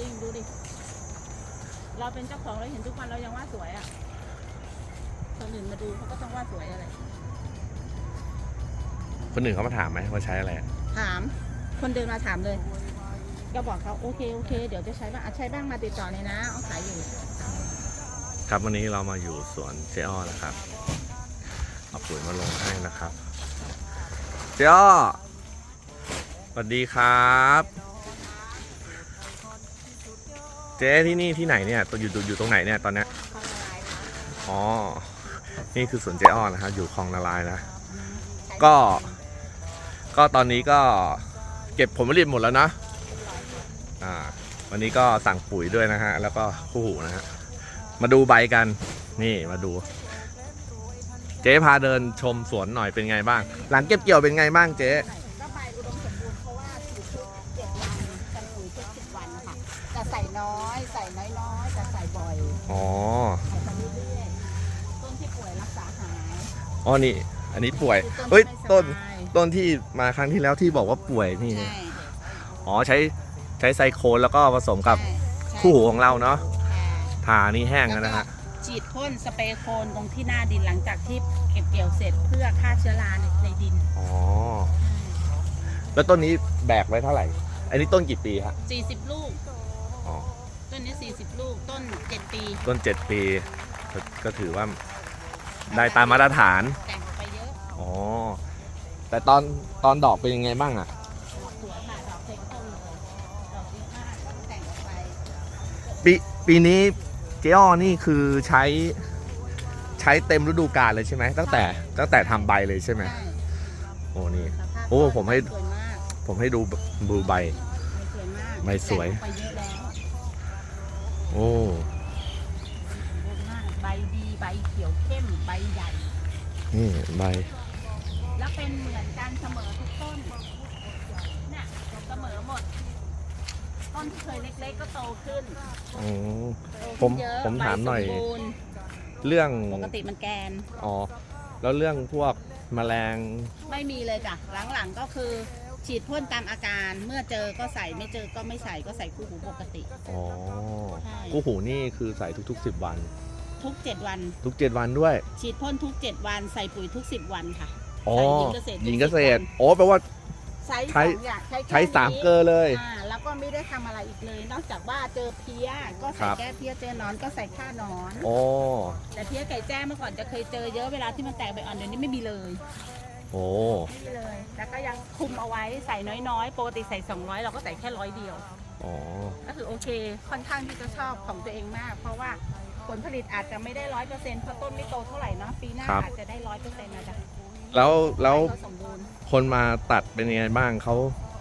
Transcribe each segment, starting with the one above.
จริงดูดิ เราเป็นเจ้าของเราเห็นทุกวันเรายังว่าสวยอะ คนอื่นมาดูเขาก็ต้องว่าสวยอะไร คนอื่นเขามาถามไหมว่าใช้อะไรอะถาม คนเดินมาถามเลย ก็บอกเขาโอเคโอเค เดี๋ยวจะใช้บ้างอะใช้บ้างมาติดต่อเลยนะเอาขายอยู่ ครับวันนี้เรามาอยู่สวนเจอ้อนะครับเอาปุ๋ยมาลงให้นะครับ เจอ้อสวัสดีครับ เจ๊ที่นี่ที่ไหนเนี่ยตัวอยู่อยู่อยู่ตรงไหนเนี่ยตอนเนี้ยอ๋อ นี่คือสวนเจ๊อ้อนะครับอยู่คลองนาลายนะ ก็ ก็ตอนนี้ก็เก็บผลผลิตหมดแล้วนะ อ่า วันนี้ก็สั่งปุ๋ยด้วยนะฮะ แล้วก็คู่หูนะฮะ มาดูใบกัน นี่มาดู เจ๊พาเดินชมสวนหน่อยเป็นไงบ้าง หลังเก็บเกี่ยวเป็นไงบ้างเจ๊ อยอ๋อใส่ไปเรื่อยๆต้นที่ป่วยรักษาหายอ๋อนี่ อันนี้ป่วยคือเฮ้ยที่ต้นไม่สบายต้นที่มาครั้งที่แล้วที่บอกว่าป่วยนี่ ใช่อ๋อ ใช้ ใช้ไซโคนแล้วก็ผสมกับใช่ใช่คู่หูของเราเนาะค่ะทานี่แห้งแล้วนะฮะฉีดพ่นสเปรย์โคนตรงที่หน้าดินหลังจากที่เก็บเกี่ยวเสร็จเพื่อฆ่าเชื้อราในในดินอ๋อ แล้วต้นนี้แบกไว้เท่าไหร่ อันนี้ต้นกี่ปีฮะ 40 ลูก อ๋อ ต้นนี้ 40 ลูก ต้น 7 ปี ต้นเจ็ดปีก็ก็ถือว่าได้ตามมาตรฐาน แต่งออกไปเยอะอ๋อ แต่ตอนตอนดอกเป็นยังไงบ้างอะดอกสวยค่ะดอกเต็มต้นเลยดอกดีมากแล้วก็แต่งออกไป ปีปีนี้เจอ้อนี่คือใช้ใช้เต็มฤดูกาลเลยใช่ไหมตั้งแต่ตั้งแต่ทำใบเลยใช่ไหมใช่โอ้นี่ สภาพโอ้ผมให้ สวยมากผมให้ดูดูใบใบสวยมากใบสวย แต่งออกไปเยอะแล้ว โอ้เยอะมากใบดีใบเขียวเข้มใบใหญ่ นี่ใบ แล้วเป็นเหมือนกันเสมอทุกต้นเนี่ยเสมอหมด ต้นที่เคยเล็กๆก็โตขึ้นอืม โตผมขึ้นเยอะผมถามหน่อย ใบสบูรณ์เรื่อง ปกติมันแกน อ๋อ แล้วเรื่องพวกแมลง ไม่มีเลยจ้ะ หลังๆก็คือ ฉีดพ่นตามอาการเมื่อเจอก็ใส่ไม่เจอก็ไม่ใส่ก็ใส่คู่หูปกติ อ๋อใช่ กู้หูนี่คือใส่ทุกๆ 10 วัน ทุก 7 วัน ทุก 7 วันด้วยฉีดพ่นทุก 7 วันใส่ปุ๋ยทุก 10 วันค่ะ อ๋อใส่หญิงเกษตรหญิงเกษตรทุกสิบวันโอ้แปลว่า ใช้ใช้ สองอย่างใช้แค่ใช้สามนี้เกลอเลย อ่าแล้วก็ไม่ได้ทำอะไรอีกเลย นอกจากว่าเจอเพี้ยก็คใส่รับแก้เพี้ยเจอหนอนก็ใส่ฆ่าหนอนโอ้แต่เพี้ยไก่แจ้เมื่อก่อนจะเคยเจอเยอะเวลาที่มันแตกใบอ่อนเดี๋ยวนี้ไม่มีเลย โอ้ไม่มีเลย แล้วก็ยังคุมเอาไว้ใส่น้อยๆ ปกติใส่ 200 เราก็ใส่แค่ร้อยเดียวอ๋อก็คือโอเค ค่อนข้างที่จะชอบของตัวเองมาก เพราะว่าผลผลิตอาจจะไม่ได้ร้อยเปอร์เซ็นต์เพราะต้นไม่โตเท่าไหร่เนาะ ปีหน้าครับอาจจะได้ร้อยเปอร์เซ็นต์นะจ๊ะแล้วแล้วใบเขาสมบูรณ์คนมาตัดเป็นยังไงบ้างเขา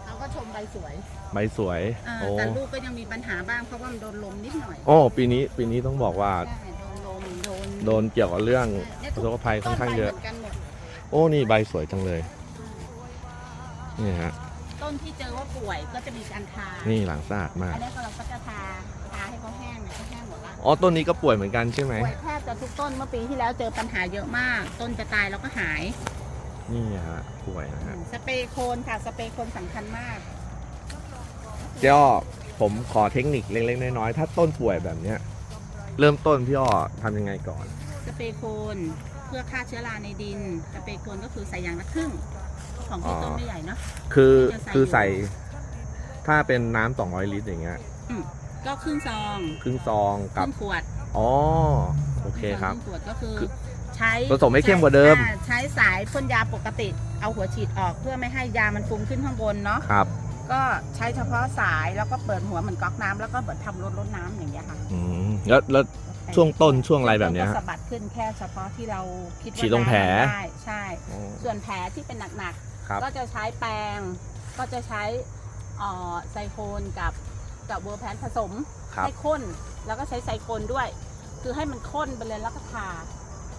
เขาก็ชมใบสวยใบสวย อ่าโอ้แต่ลูกก็ยังมีปัญหาบ้างเพราะว่ามันโดนลมนิดหน่อยโอ้ปีนี้ปีนี้ต้องบอกว่า ใช่โดนลมโดนโดนเกี่ยวกับเรื่องเนี่ยอุทกภัยค่อนข้างเยอะ ต้นใบหมืนกันหมด โอ้นี่ใบสวยจังเลยนี่ฮะต้นที่เจอว่าป่วยก็จะมีการทานี่หลังสะอาดมากอันนี้เราก็จะทาทาให้เขาแห้งเนี่ยเขาแห้งหมดละอ๋อต้นนี้ก็ป่วยเหมือนกันใช่ไหมป่วยแทบจะทุกต้นเมื่อปีที่แล้วเจอปัญหาเยอะมาก ต้นจะตายแล้วก็หาย นี่ฮะป่วยนะฮะสเปรย์โคนค่ะสเปรย์โคนสำคัญมากเจ้าผมขอเทคนิคเล็กๆน้อยๆถ้าต้นป่วยแบบเนี้ย เริ่มต้นพี่อ้อทำยังไงก่อน สเปรย์โคน เพื่อฆ่าเชื้อราในดินสเปรย์โคนก็คือใส่อย่างละครึ่ง ของที่อ๋อต้นไม่ใหญ่เนาะ คือจะใส่คือใส่ ถ้าเป็นน้ำ200ลิตรอย่างเงี้ยก็ครึ่งซองครึ่งซองคกับ รึ่งขวดอ๋อ โอเคครับ งขวดก็คือคือใช้ผสมให้เข้มกว่าเดิมอ่ใช้สายพ่นยาปกติ เอาหัวฉีดออกเพื่อไม่ให้ยามันฟุ้งขึ้นข้างบนเนาะ ครับ ก็ใช้เฉพาะสายแล้วก็เปิดหัวเหมือนก๊อกน้ำแล้วก็เปิดทำรถรดน้ำอย่างเงี้ยค่ะ อืม แล้วแล้ว ช่วงต้นช่วงอะไรแบบเนี้ยก็ฮะ สะบัดขึ้นแค่เฉพาะที่เราคิดว่าฉีดตรงแผลน้ำมันได้ใช่อ๋อส่วนแผลที่เป็นหนักครับ ๆ ก็จะใช้แปรงก็จะใช้เอ่อไซโคนกับกับเวอร์แพนผสมครับ ให้ข้นแล้วก็ใช้ไซโคนด้วย คือให้มันข้นไปเลยแล้วก็ทา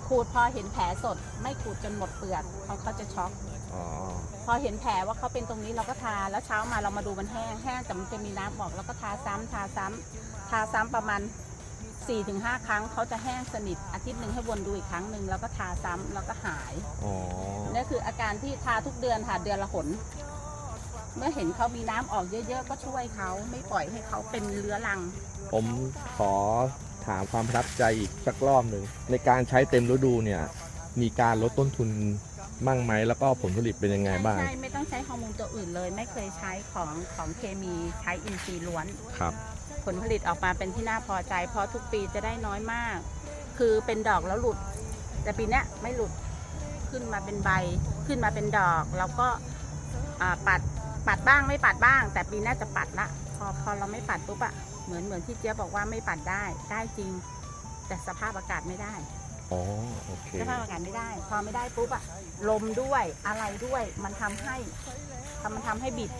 ขูดพอเห็นแผลสด ไม่ขูดจนหมดเปลือกเพราะเขาจะช็อก อ๋อ พอเห็นแผลว่าเขาเป็นตรงนี้เราก็ทาแล้วเช้ามาเรามาดูมันแห้งแห้งแต่มันจะมีน้ำออกแล้วก็ทาซ้ำทาซ้ำทาซ้ำประมาณ 4-5 ครั้งเขาจะแห้งสนิทอาทิตย์หนึ่งให้วนดูอีกครั้งหนึ่งแล้วก็ทาซ้ำแล้วก็หายอ๋อนี่คืออาการที่ทาทุกเดือนค่ะเดือนละหน เมื่อเห็นเขามีน้ำออกเยอะๆ ก็ช่วยเขาไม่ปล่อยให้เขาเป็นเรื้อรัง ผมขอถามความประทับใจอีกสักรอบหนึ่งในการใช้เต็มฤดูเนี่ย มีการลดต้นทุนมั่งไหมแล้วก็ผลผลิตเป็นยังไงบ้างใช่ไม่ต้องใช้ฮอร์โมนตัวอื่นเลย ไม่เคยใช้ของของเคมีใช้อินทรีย์ล้วน ครับ ผลผลิตออกมาเป็นที่น่าพอใจ เพราะทุกปีจะได้น้อยมาก คือเป็นดอกแล้วหลุด แต่ปีเนี้ยไม่หลุดขึ้นมาเป็นใบขึ้นมาเป็นดอกแล้วก็อ่าปัดปัดบ้างไม่ปัดบ้าง แต่ปีหน้าจะปัดละพอพอเราไม่ปัดปุ๊บอะเหมือนเหมือนที่เจี๊ยบบอกว่าไม่ปัดได้ได้จริง แต่สภาพอากาศไม่ได้อ๋อโอเคสภาพอากาศไม่ได้ พอไม่ได้ปุ๊บอะลมด้วยอะไรด้วยมันทำให้ทำมันทำให้บิด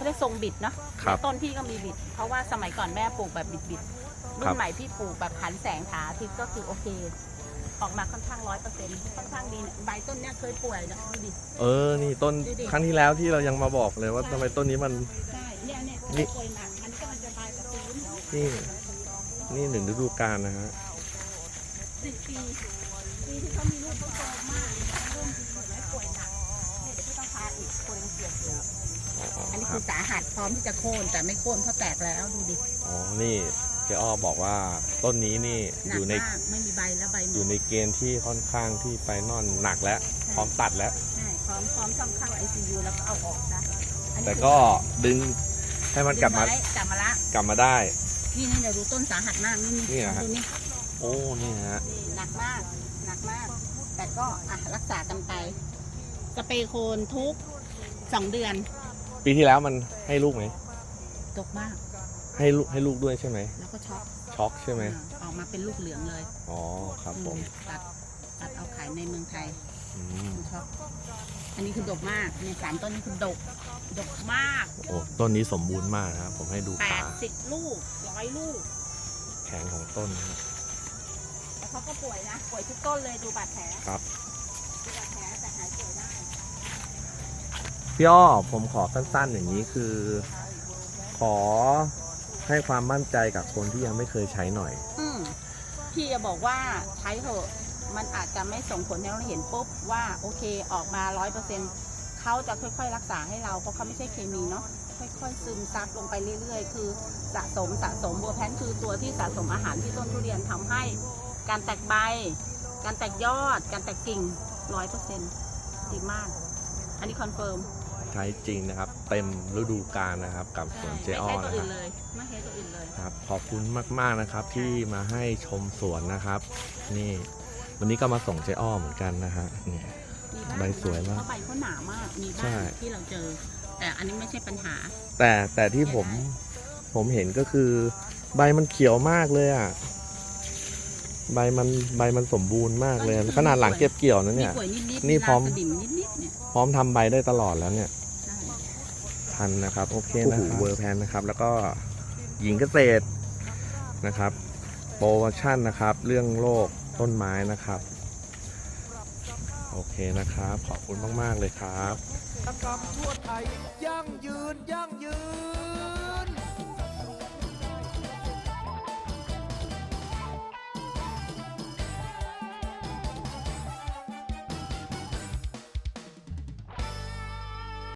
เขาเรียกทรงบิดเนาะครับต้นพี่ก็มีบิด เพราะว่าสมัยก่อนแม่ปลูกแบบบิดบิดๆรุ่ครันบใหม่พี่ปลูกแบบหันแสงขาอาทิตย์ก็คือโอเค ออกมาค่อนข้างร้อยเปอร์เซ็นต์ค่อนข้างดีเนี่ยใบต้นเนี้ยเคยป่วยนะดูดิเออ นี่ต้นดูดิครั้งที่แล้วที่เรายังมาบอกเลยว่าทำไมต้นนี้มัน ใช่เนี่ยเนี่ยนี่ป่วยหนักอันนี้ก็มันจะตายกับฟื้นนี่ นี่หนึ่งฤดูกาลนะฮะสิบปีปีที่เขามีลูก นนี้คคืรับอสาหัสพร้อมที่จะโค่นแต่ไม่โค่นเพราะแตกแล้วดูดิอ๋อ นี่เจ๊อ้อบอกว่าต้นนี้นี่หอนักยู่ในมากไม่มีใบแล้วใบหมอยู่ดในเกณฑ์ที่ค่อนข้างที่ไปนอนหนักแล้ว พร้อมตัดแล้ว ใช่พร้อมพร้อมต้องเข้าไอซียูแล้วก็เอาออกนะอันนี้แต่ก็ดึงให้มันกลับมาดึงไว้กลับมาละ กลับมาได้ นี่นี่เดี๋ยวดูต้นสาหัสมากนี่นี่เหรอฮะ ดูนี่โอ้นี่ฮะนี่หนักมากหนักมาก แต่ก็อะรักษากันไปสเปรย์โคนทุกสองเดือน ปีที่แล้วมันให้ลูกไหมตกมาก ให้ลูกให้ลูกด้วยใช่ไหมแล้วก็ช็อกช็อกใช่ไหมอ่าออกมาเป็นลูกเหลืองเลยอ๋อครับผมอืมตัดตัดเอาขายในเมืองไทยอืมช็อกอันนี้คือดกมากเนี่ยสามต้นนี้คือดกดกมากโอ้ต้นนี้สมบูรณ์มากนะครับผมให้ดูแปขาดสิบลูกร้อยลูก แข็งของต้นนะครับแต่เขาก็ป่วยนะ ป่วยทุกต้นเลยดูบาดแผลครับ ดูบาดแผลแต่หายป่วยได้ พี่อ้อผมขอสั้นๆ อย่างนี้คือ ขอให้ความมั่นใจกับคนที่ยังไม่เคยใช้หน่อย อืมพี่จะบอกว่าใช้เถอะมันอาจจะไม่ส่งผลให้เราเห็นปุ๊บว่าโอเคออกมาร้อยเปอร์เซ็นเขาจะค่อยๆ รักษาให้เราเพราะเขาไม่ใช่เคมีเนาะค่อยๆ ซึมซับลงไปเรื่อยๆ คือสะสมสะสมบัวแพนคือตัวที่สะสมอาหารที่ต้นทุเรียนทำให้ การแตกใบ การแตกยอด การแตกกิ่งร้อยเปอร์เซ็นต์ดีมาก อันนี้คอนเฟิร์ม ใช้จริงนะครับ เต็มฤดูกาลนะครับ กับสวนเจไม่อ้อใช่ตัวนะคอื่รับนเลยไม่ใช่ตัวอื่นเลยครับขอบคุณมากๆนะครับที่มาให้ชมสวนนะครับ นี่วันนี้ก็มาส่งเจ๊อ้อเหมือนกันนะฮะนี่มีบ้างใบสวยมากเพราะใบเขาหนามากมีใช่บ้างที่เราเจอ แต่อันนี้ไม่ใช่ปัญหา แต่แต่ที่ผมเสียดผมเห็นก็คือ ใบมันเขียวมากเลยอะใบมันใบมันสมบูรณ์มากเลยขนาดหลังเก็บเกี่ยวนะมีเนี่ยป่วยนิดๆนี่มีพร้อมลาสดิมนิดๆเนี่ยพร้อมทำใบได้ตลอดแล้วเนี่ย ใช่ทันนะครับ โอเคนะครับเวอร์แพนนะครับ แล้วก็หญิงเกษตรนะครับโปรโมชั่นนะครับ เรื่องโรคต้นไม้นะครับ โอเคนะครับ ขอบคุณมาก ๆ เลยครับกรรมทั่วไทยยั่งยืนยั่งยืน